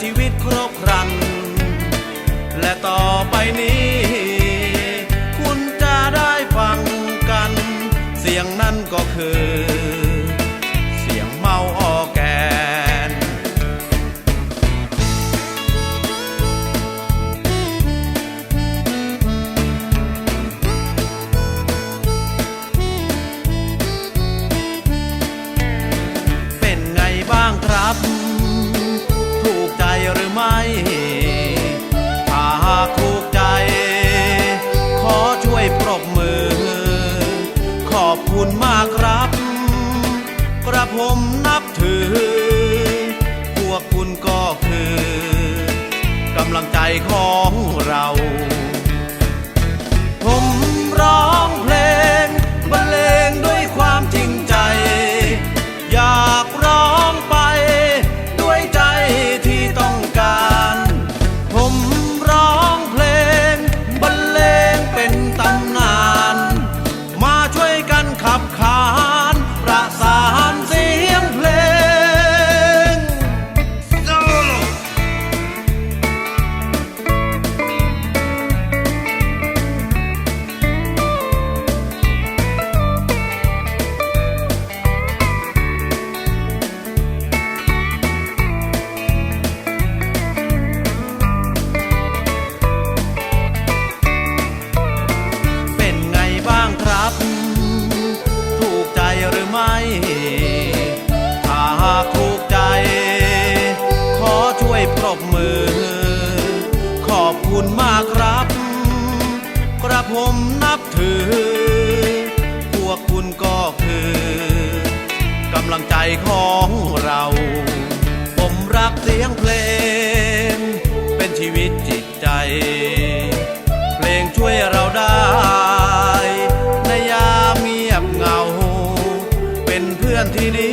ชีวิตครบครัน และต่อไปนี้ คุณจะได้ฟังกัน เสียงนั้นก็คือ กระผมนับถือ พวกคุณก็คือ กำลังใจของเรา ปรบมือ ขอบคุณมากครับ กระผมนับถือ พวกคุณก็คือกำลังใจของเรา ผมรักเสียงเพลง เป็นชีวิตจิตใจ เพลงช่วยเราได้ในยามเงียบเหงา เป็นเพื่อนที่ดี